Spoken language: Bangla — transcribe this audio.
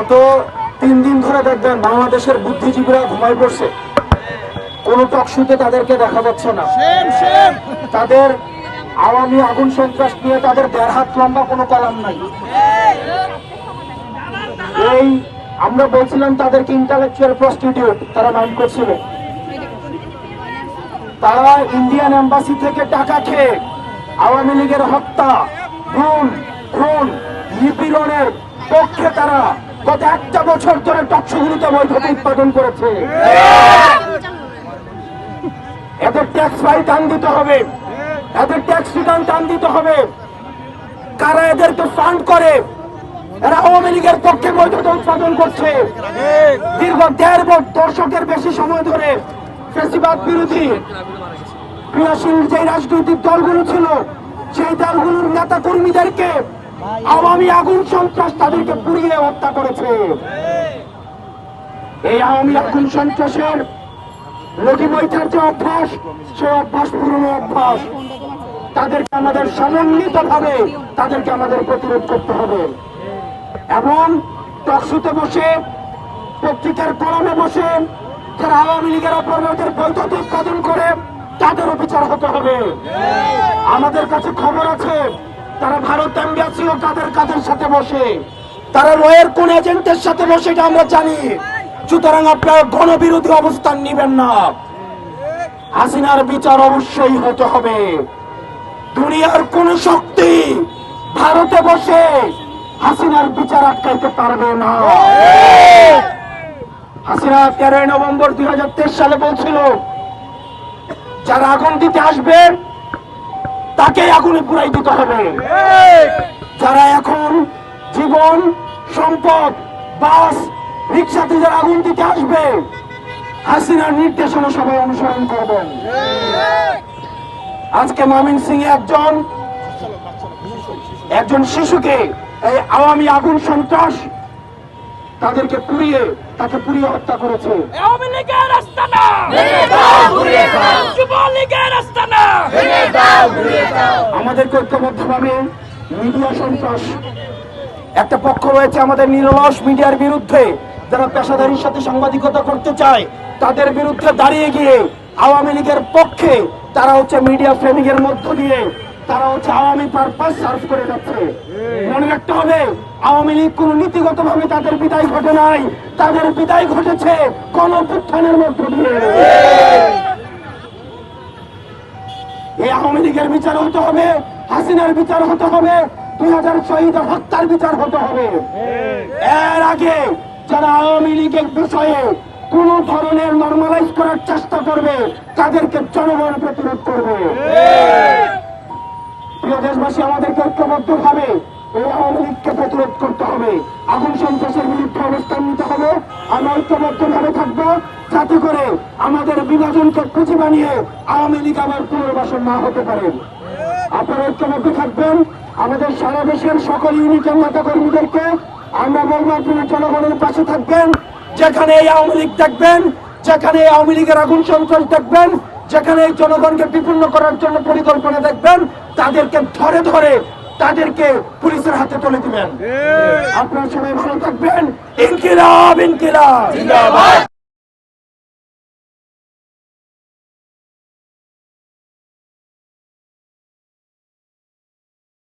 গত তিন দিন ধরে দেখবেন বাংলাদেশের বুদ্ধিজীবীরা ঘুমাই পড়ছে। কোনো টকশুতে তাদেরকে দেখা যাচ্ছে না। তাদের আওয়ামী আগুন সন্ত্রাস নিয়ে তাদের দেড় হাত লম্বা কোনো কলাম নাই। এই আমরা বলছিলাম তাদেরকে ইন্টালেকচুয়াল প্রস্টিটিউট তারা মাইন্ড করছিল। তারা ইন্ডিয়ান এম্বাসি থেকে টাকা খেয়ে আওয়ামী লীগের হত্যা খুন খুন নিপীড়নের পক্ষে তারা গত একটা বছর ধরে টকশুগুলিতে বৈধতা উৎপাদন করেছে। এদের ট্যাক্স ফাইল টান দিতে হবে। এদের ট্যাক্স রিটার্ন টান দিতে হবে। কারা এদেরকে ফান্ড করে? এরা আওয়ামী লীগের পক্ষে বৈধতা উৎপাদন করছে। দীর্ঘ দেড় বছর দশকের বেশি সময় ধরে ফেসিবাদ বিরোধী ক্রিয়াশীল যে রাজনৈতিক দলগুলো ছিল, সেই দলগুলোর নেতা কর্মীদেরকে আওয়ামী আগুন সন্ত্রাস তাদেরকে পুড়িয়ে হত্যা করেছে। এই আওয়ামী আগুন সন্ত্রাসের লটি বৈঠার যে অভ্যাস সে অভ্যাস পুরনো অভ্যাস। তাদেরকে আমাদের সমন্বিত ভাবে তাদেরকে আমাদের প্রতিরোধ করতে হবে। এবং টকশুতে বসে, পত্রিকার কলমে বসে, যারা আওয়ামী লীগের অপরাধের উৎপাদন করে, তাদেরও বিচার হতে হবে। আমাদের কাছে খবর আছে তারা ভারত এম্বাসি ও কাদের কাদের সাথে বসে? তারা রয়ের কোন এজেন্টের সাথে বসে এটা আমরা জানি। সুতরাং আপনারা গণবিরোধী অবস্থান নিবেন না। হাসিনার বিচার অবশ্যই হতে হবে। দুনিয়ার কোন শক্তি ভারতে বসে হাসিনার বিচার আটকাইতে পারবে না। হাসিনা তেরোই নভেম্বর দুই হাজার তেইশ সালে বলছিল, যারা আগুন দিতে আসবে তাকে আগুনে পুরাই দিতে হবে। যারা এখন জীবন সম্পদ বাস রিক্সাতে যারা আগুন দিতে আসবে হাসিনার নির্দেশনা সবাই অনুসরণ করবেন আজকে মামিন সিং একজন একজন শিশুকে এই আওয়ামী আগুন সন্ত্রাস তাদেরকে পুড়িয়ে তাকে পুড়িয়ে হত্যা করেছে। আওয়ামী লীগের যুবলীগের আস্তানা আমাদেরকে ঐক্যবদ্ধভাবে মিডিয়া সন্ত্রাস একটা পক্ষ রয়েছে আমাদের নিরলস মিডিয়ার বিরুদ্ধে যারা পেশাদারির সাথে সাংবাদিকতা করতে চায় তাদের বিরুদ্ধে দাঁড়িয়ে গিয়ে আওয়ামী লীগের পক্ষে তারা হচ্ছে মিডিয়া ফ্রেমিং এর মধ্য দিয়ে তারা হচ্ছে আওয়ামী পারপাস সার্ভ করে যাচ্ছে। মনে রাখতে হবে আওয়ামী লীগ কোন নীতিগত ভাবে তাদের বিদায় ঘটে নাই তাদের বিদায় ঘটেছে কোন উত্থানের মধ্য দিয়ে। এই আওয়ামী লীগের বিচার হতে হবে, হাসিনার বিচার হতে হবে দুই হাজার শহীদ হত্যার বিচার হতে হবে। এর আগে যারা আওয়ামী লীগের বিষয়ে কোন ধরনের নর্মালাইজ করার চেষ্টা করবে, তাদেরকে জনগণ প্রতিরোধ করবে। প্রিয় দেশবাসী, আমাদেরকে ঐক্যবদ্ধ ভাবে এই আওয়ামী লীগকে প্রতিরোধ করতে হবে। আগুন সন্ত্রাসের বিরুদ্ধে অবস্থান নিতে হবে। আমরা ঐক্যবদ্ধ ভাবে থাকব। যাতে করে আমাদের বিভাজনকে পুঁজি বানিয়ে আওয়ামী লীগ আবার পুনর্বাসন না হতে পারে। আপনারা ঐক্যবদ্ধ থাকবেন। আমাদের সারা দেশের সকল ইউনিটের নেতা কর্মীদেরকে আমরা বলব আপনারা জনগণের পাশে থাকবেন। যেখানে এই আওয়ামী লীগ দেখবেন যেখানে এই আওয়ামী লীগের আগুন সন্ত্রাস দেখবেন যেখানে এই জনগণকে বিপন্ন করার জন্য পরিকল্পনা দেখবেন তাদেরকে ধরে ধরে তাদেরকে পুলিশের হাতে তুলে দিবেন। আপনারা সবাই ভালো থাকবেন। ইনকিলাব ইনকিলাব।